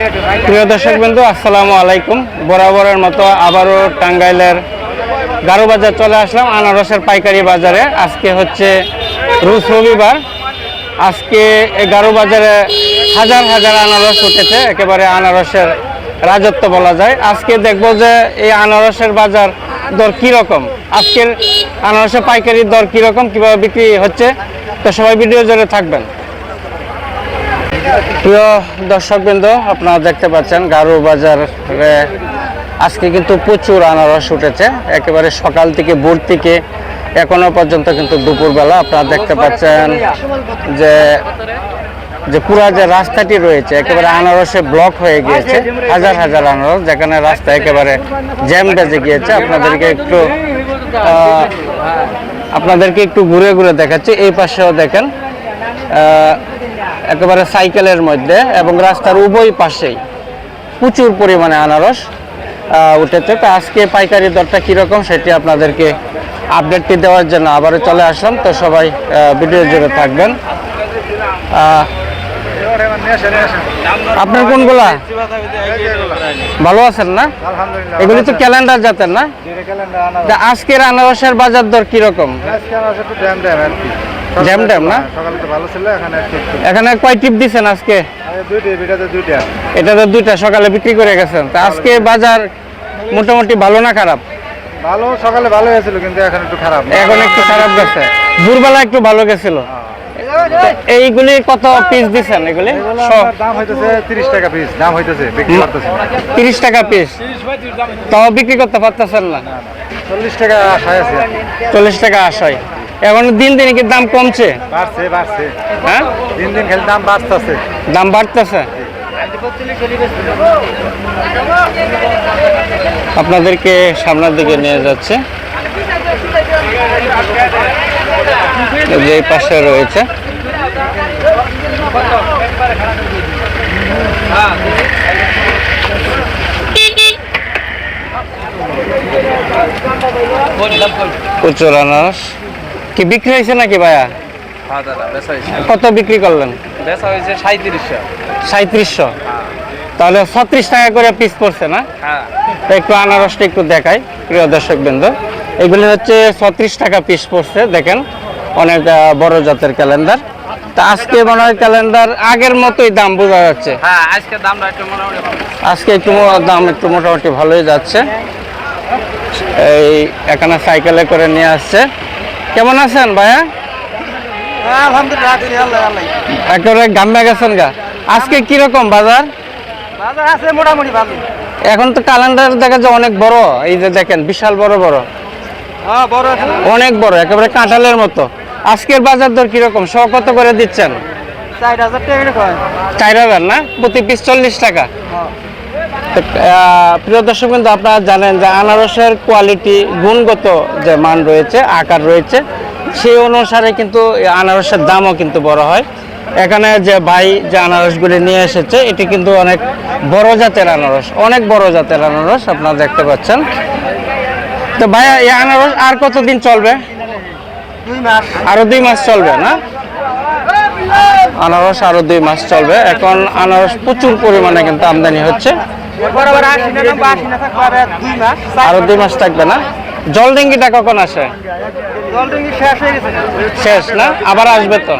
প্রিয় দর্শক বন্ধু, আসসালামু আলাইকুম। বরাবরের মতো আবারও টাঙ্গাইলের গারো বাজার চলে আসলাম, আনারসের পাইকারি বাজারে। আজকে হচ্ছে রোজ রবিবার। আজকে এই গারো বাজারে হাজার হাজার আনারস উঠেছে, একেবারে আনারসের রাজত্ব বলা যায়। আজকে দেখব যে এই আনারসের বাজার দর কীরকম আজকের আনারসের পাইকারির দর কীরকম কীভাবে বিক্রি হচ্ছে। তো সবাই ভিডিও জুড়ে থাকবেন। প্রিয় দর্শকবৃন্দ, আপনারা দেখতে পাচ্ছেন গারু বাজারে আজকে কিন্তু প্রচুর আনারস উঠেছে। একেবারে সকাল থেকে ভোর থেকে এখনও পর্যন্ত কিন্তু দুপুরবেলা আপনারা দেখতে পাচ্ছেন যে যে পুরা যে রাস্তাটি রয়েছে, একেবারে আনারসে ব্লক হয়ে গিয়েছে। হাজার হাজার আনারস, যেখানে রাস্তা একেবারে জ্যাম বেজে গিয়েছে। আপনাদেরকে একটু আপনাদেরকে একটু ঘুরে ঘুরে দেখাচ্ছি। এই পাশেও দেখেন একেবারে সাইকেলের মধ্যে এবং রাস্তার উভয় পাশেই প্রচুর পরিমাণে আনারস উঠেছে। তো আজকে পাইকারি দরটা কীরকম সেটি আপনাদেরকে আপডেটটি দেওয়ার জন্য আবারও চলে আসলাম। তো সবাই ভিডিও জুড়ে থাকবেন। আপনার কোনগুলা? ভালো আছেন না? এগুলি তো ক্যালেন্ডার জাতের না? আজকের আনারসের বাজার দর কীরকম জ্যাম না? সকালে তো ভালো ছিল এখানে এখানে কয় টিপ দিছেন আজকে? এটা তো দুইটা সকালে বিক্রি করে গেছেন। তা আজকে বাজার মোটামুটি ভালো না খারাপ? ভালো সকালে ভালো হয়েছিল কিন্তু এখন একটু খারাপ। এখন একটু খারাপ গেছে। ভোরবেলা একটু ভালো গেছিল। এইগুলি কত পিস দিছেন এগুলি? দাম হইতেছে তিরিশ টাকা পিস দাম হইতেছে বিক্রি টাকা পিস তাও বিক্রি করতে পারতেছেন না। চল্লিশ টাকা আশায় আছে। চল্লিশ টাকা আশায়। এখন দিন দিন কি দাম কমছে? বাড়ছে বাড়ছে। হ্যাঁ? দিন দিন খালি দাম বাড়তেছে। দাম বাড়তেছে? আপনাদেরকে সামনের দিকে নিয়ে যাচ্ছে। যে পাশে রয়েছে। প্রচুর আনারস। কি বিক্রি হয়েছে নাকি ভাইয়া? হ্যাঁ কত বিক্রি করলেন? বেচা হয়েছে সাঁত্রিশশো সাঁত্রিশশো তাহলে ছত্রিশ টাকা করে পিস পড়ছে না? হ্যাঁ। একটু আনারসটা একটু দেখাই প্রিয় দর্শক বৃন্দ এগুলি হচ্ছে ছত্রিশ টাকা পিস পড়ছে দেখেন অনেক বড় জাতের ক্যালেন্ডার তা আজকে মনে হয় ক্যালেন্ডার আগের মতোই দাম বোঝা যাচ্ছে। হ্যাঁ আজকে দামটা একটু মোটামুটি আজকে একটু দাম একটু মোটামুটি ভালোই যাচ্ছে। এই এখানে সাইকেলে করে নিয়ে আসছে। কেমন আছেন ভাইয়া? একেবারে গাম্মা গেছেন গা। আজকে কীরকম বাজার? বাজার আছে মোটামুটি ভালো। এখন তো ক্যালেন্ডার দেখা যায় অনেক বড়। এই যে দেখেন বিশাল বড় বড়। হ্যাঁ অনেক বড় একেবারে কাঁঠালের মতো। আজকের বাজার দর কীরকম? শ কত করে দিচ্ছেন? চার হাজার না? প্রতি পিস চল্লিশ টাকা। আহ, প্রিয় দর্শক কিন্তু আপনারা জানেন যে আনারসের কোয়ালিটি গুণগত যে মান রয়েছে, আকার রয়েছে, সেই অনুসারে কিন্তু আনারসের দামও কিন্তু বড় হয়। এখানে যে ভাই যে আনারসগুলি নিয়ে এসেছে, এটি কিন্তু অনেক বড় জাতের আনারস, অনেক বড় জাতের আনারস আপনারা দেখতে পাচ্ছেন। তো ভাইয়া এই আনারস আর কতদিন চলবে? দুই মাস আরও দুই মাস চলবে না? আনারস আরও দুই মাস চলবে। এখন আনারস প্রচুর পরিমাণে কিন্তু আমদানি হচ্ছে। আর দুই মাস আরও দুই মাস থাকবে না? জল ডিঙ্গিটা কখন আসে? শেষ হয়ে গেছে। শেষ না? আবার আসবে তো।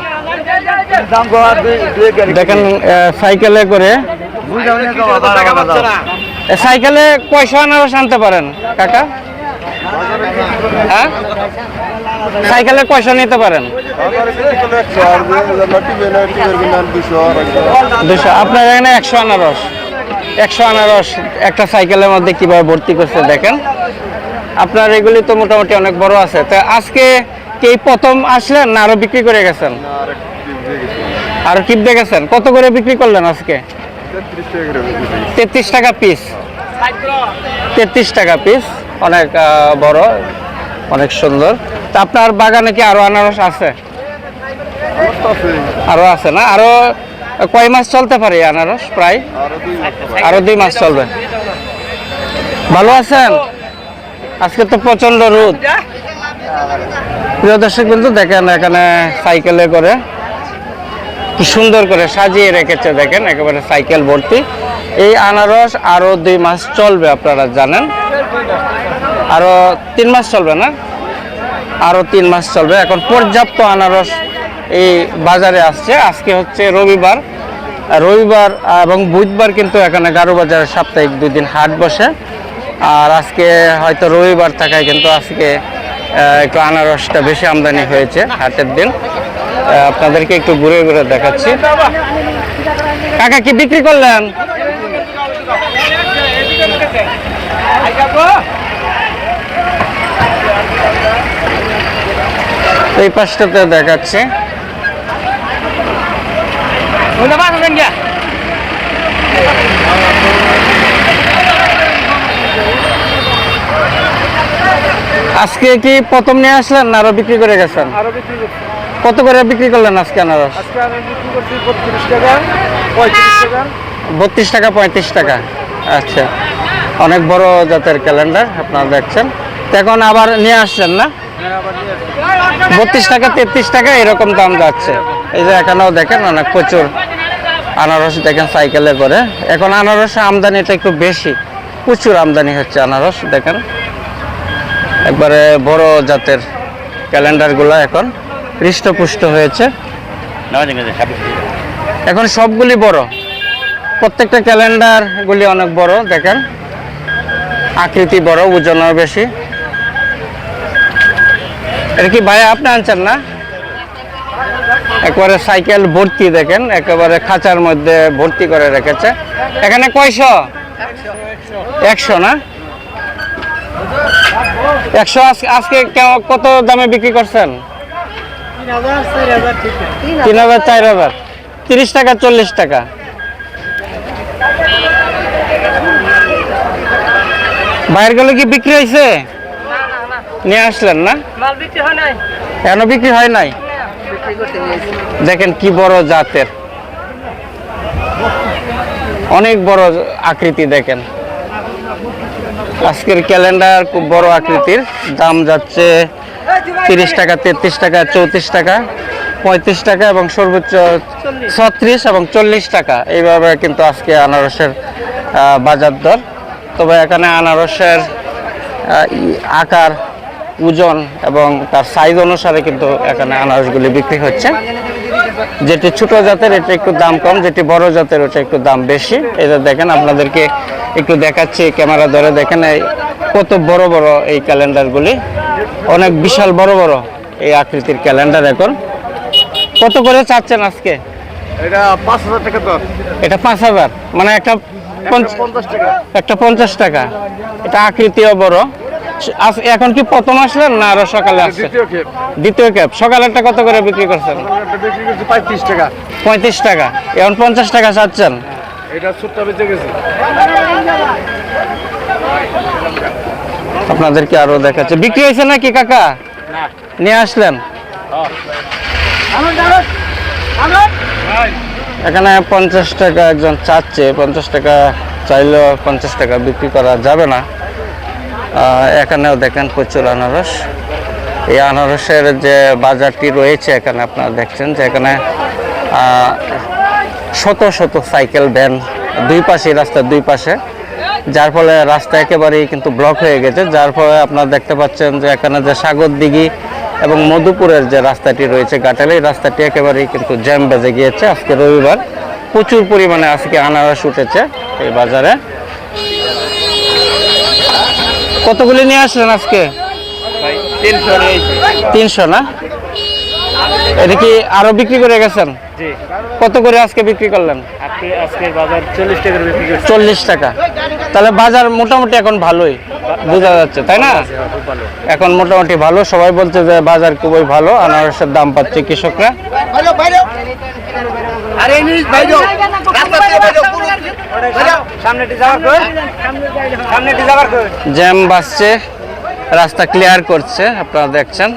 দেখেন সাইকেলে করে সাইকেলে কয়শো আনারস আনতে পারেন কাকা। হ্যাঁ? সাইকেলে কয়শো নিতে পারেন। দুশো আপনার এখানে একশো আনারস। একশো আনারস একটা সাইকেলের মধ্যে কীভাবে ভর্তি করছে দেখেন। আপনার এগুলি তো মোটামুটি অনেক বড় আছে। তো আজকে কি প্রথম আসলেন না আরও বিক্রি করে গেছেন? আরও টিপ গেছেন? কত করে বিক্রি করলেন আজকে? তেত্রিশ টাকা পিস তেত্রিশ টাকা পিস অনেক বড় অনেক সুন্দর। তা আপনার বাগানে কি আরও আনারস আছে। আরও আছে না? আরও কয় মাস চলতে পারে আনারস, প্রায়? আরও দুই মাস চলবে। ভালো আছেন? আজকে তো প্রচণ্ড রোদ। প্রিয় দর্শক কিন্তু দেখেন এখানে সাইকেলে করে সুন্দর করে সাজিয়ে রেখেছে দেখেন, একেবারে সাইকেল ভর্তি। এই আনারস আরও দুই মাস চলবে আপনারা জানেন। আরও তিন মাস চলবে না? আরও তিন মাস চলবে। এখন পর্যাপ্ত আনারস এই বাজারে আসছে। আজকে হচ্ছে রবিবার। রবিবার এবং বুধবার কিন্তু এখানে গারো বাজারে সাপ্তাহিক দুই দিন হাট বসে। আর আজকে হয়তো রবিবার থাকায় কিন্তু আজকে একটু আনারসটা বেশি আমদানি হয়েছে হাটের দিন। আপনাদেরকে একটু ঘুরে ঘুরে দেখাচ্ছি। কাকা, কি বিক্রি করলেন? এই পাশটাতে দেখাচ্ছে। আজকে কি প্রথম নিয়ে আসলেন না আরও বিক্রি করে গেছেন? আরও বিক্রি কত করে বিক্রি করলেন আজকে আনারস? আজকে আমি বিক্রি করছি বত্রিশ টাকা পঁয়ত্রিশ টাকা। বত্রিশ টাকা আচ্ছা। অনেক বড় জাতের ক্যালেন্ডার আপনারা দেখছেন। এখন আবার নিয়ে আসছেন না? হ্যাঁ বত্রিশ টাকা তেত্রিশ টাকা এরকম দাম যাচ্ছে। এই যে এখানেও দেখেন অনেক প্রচুর আনারস দেখেন সাইকেলে করে। এখন আনারস আমদানিটা একটু বেশি। প্রচুর আমদানি হচ্ছে আনারস দেখেন। একবারে বড় জাতের ক্যালেন্ডারগুলো এখন হৃষ্টপুষ্ট হয়েছে। এখন সবগুলি বড়। প্রত্যেকটা ক্যালেন্ডারগুলি অনেক বড় দেখেন। আকৃতি বড় ওজনও বেশি। এটা কি ভাই আপনি আনছেন না? একবারে সাইকেল ভর্তি দেখেন একেবারে খাঁচার মধ্যে ভর্তি করে রেখেছে। এখানে কয়শো? একশো না? একশো আজকে কেমন- কত দামে বিক্রি করছেন? তিন হাজার চার হাজার। তিরিশ টাকা চল্লিশ টাকা। বাইরের গেলে কি বিক্রি হয়েছে? নিয়ে আসলেন না? কেন বিক্রি হয় নাই? দেখেন কি বড় জাতের। অনেক বড় আকৃতি দেখেন। আজকের ক্যালেন্ডার খুব বড় আকৃতির। দাম যাচ্ছে তিরিশ টাকা, তেত্রিশ টাকা, চৌত্রিশ টাকা, পঁয়ত্রিশ টাকা এবং সর্বোচ্চ ছত্রিশ এবং চল্লিশ টাকা। এইভাবে কিন্তু আজকে আনারসের বাজার দর। তবে এখানে আনারসের আকার ওজন এবং তার সাইজ অনুসারে কিন্তু এখানে আনারসগুলি বিক্রি হচ্ছে। যেটি ছোট জাতের এটা একটু দাম কম যেটি বড় জাতের ওটা একটু দাম বেশি। এটা দেখেন আপনাদেরকে একটু দেখাচ্ছি ক্যামেরা ধরে দেখেন এই কত বড় বড় এই ক্যালেন্ডারগুলি। অনেক বিশাল বড় বড় এই আকৃতির ক্যালেন্ডার এখন। কত করে চাচ্ছেন আজকে? এটা পাঁচ হাজার টাকা দর। এটা পাঁচ হাজার মানে একটা একটা পঞ্চাশ টাকা। এটা আকৃতিও বড়। এখন কি প্রথম আসলেন না আরও সকালে আসছে? দ্বিতীয় ক্যাপ সকালেরটা কত করে বিক্রি করছেন? পঁয়ত্রিশ টাকা। পঁয়ত্রিশ টাকা। এখন পঞ্চাশ টাকা চাচ্ছেন এটা সুটটা বেঁচে গেছে। আপনাদেরকে আরও দেখাচ্ছে। বিক্রি হয়েছে নাকি কাকা? নিয়ে আসলেন? এখানে পঞ্চাশ টাকা একজন চাচ্ছে। পঞ্চাশ টাকা চাইলেও পঞ্চাশ টাকা বিক্রি করা যাবে না। এখানেও দেখেন প্রচুর আনারস। এই আনারসের যে বাজারটি রয়েছে এখানে আপনারা দেখছেন যে এখানে শত শত সাইকেল ভ্যান দুই পাশে রাস্তার দুই পাশে। যার ফলে রাস্তা একেবারেই কিন্তু ব্লক হয়ে গেছে। যার ফলে আপনারা দেখতে পাচ্ছেন যে এখানে যে সাগর দিঘি এবং মধুপুরের যে রাস্তাটি রয়েছে গাটালে রাস্তাটি একেবারেই কিন্তু জ্যাম বেজে গিয়েছে। আজকে রবিবার প্রচুর পরিমাণে আজকে আনারস উঠেছে এই বাজারে। কতগুলি নিয়ে আসলেন আজকে? তিনশো না? এটা কি আরও বিক্রি করে গেছেন? কত করে আজকে বিক্রি করলেন? চল্লিশ টাকা তাহলে বাজার মোটামুটি এখন ভালোই বোঝা যাচ্ছে তাই না? এখন মোটামুটি ভালো সবাই বলছে যে বাজার খুবই ভালো আনারসের দাম পাচ্ছে কৃষকরা। আরে ইংলিশ ভাই রাস্তা থেকে ভাই সামনেটি যাওয়ার কই সামনেটি যাওয়ার কই জ্যাম বাসছে রাস্তা ক্লিয়ার করছে আপনারা দেখছেন।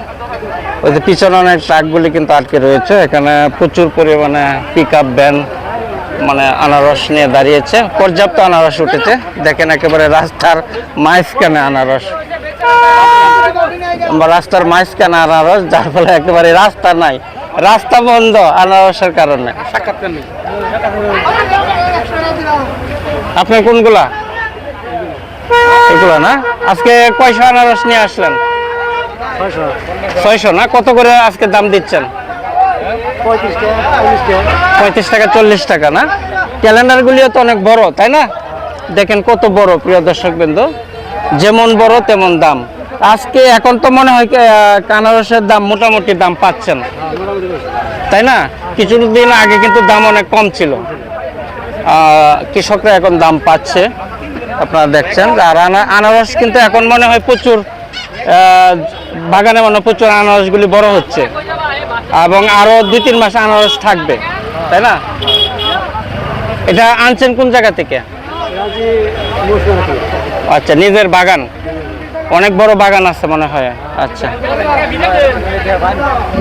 ওই যে পিছনে অনেক ট্রাকগুলি কিন্তু আটকে রয়েছে এখানে প্রচুর পরিমাণে পিক আপ ভ্যান মানে আনারস নিয়ে দাঁড়িয়েছে। পর্যাপ্ত আনারস উঠেছে। দেখেন একেবারে রাস্তার মাঝখানে আনারস। বা রাস্তার মাঝখানে আনারস যার ফলে একেবারে রাস্তা নাই। রাস্তা বন্ধ আনারসের কারণে। আপনার কোনগুলা? এগুলা না? আজকে কয়শো আনারস নিয়ে আসলেন? ছয়শো। না? কত করে আজকে দাম দিচ্ছেন? পঁয়ত্রিশ টাকা চল্লিশ টাকা। না? ক্যালেন্ডারগুলিও তো অনেক বড় তাই না? দেখেন কত বড় প্রিয় দর্শক বিন্দু যেমন বড় তেমন দাম। আজকে এখন তো মনে হয় কি, আহ, আনারসের দাম মোটামুটি দাম পাচ্ছেন। তাই না? কিছুদিন আগে কিন্তু দাম অনেক কম ছিল। কৃষকরা এখন দাম পাচ্ছে। আপনারা দেখছেন আর আনারস কিন্তু এখন মনে হয় প্রচুর বাগানে মনে প্রচুর আনারসগুলি বড় হচ্ছে। এবং আরও দুই তিন মাস আনারস থাকবে তাই না? এটা আনছেন কোন জায়গা থেকে? আচ্ছা নিজের বাগান। অনেক বড় বাগান আছে মনে হয় আচ্ছা।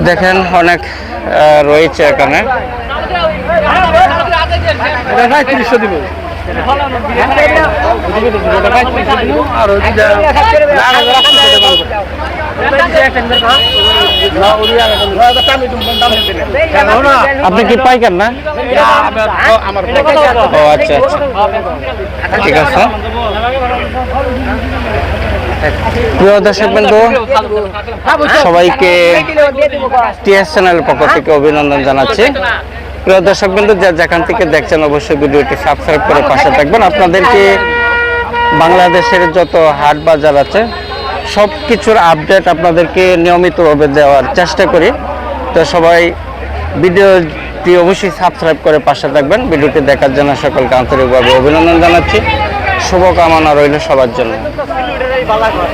দেখেন অনেক রয়েছে এখানে। আপনি কি পাইকার না? ও আচ্ছা আচ্ছা। ঠিক আছে। প্রিয় দর্শক বন্ধু, সবাইকে টিএস চ্যানেলের পক্ষ থেকে অভিনন্দন জানাচ্ছি। প্রিয় দর্শক বন্ধু, যে যেখান থেকে দেখছেন অবশ্যই ভিডিওটি সাবস্ক্রাইব করে পাশে থাকবেন। আপনাদেরকে বাংলাদেশের যত হাট বাজার আছে সব কিছুর আপডেট আপনাদেরকে নিয়মিতভাবে দেওয়ার চেষ্টা করি। তো সবাই ভিডিওটি অবশ্যই সাবস্ক্রাইব করে পাশে থাকবেন। ভিডিওটি দেখার জন্য সকলকে আন্তরিকভাবে অভিনন্দন জানাচ্ছি। শুভকামনা রইল সবার জন্য। বালাঘর।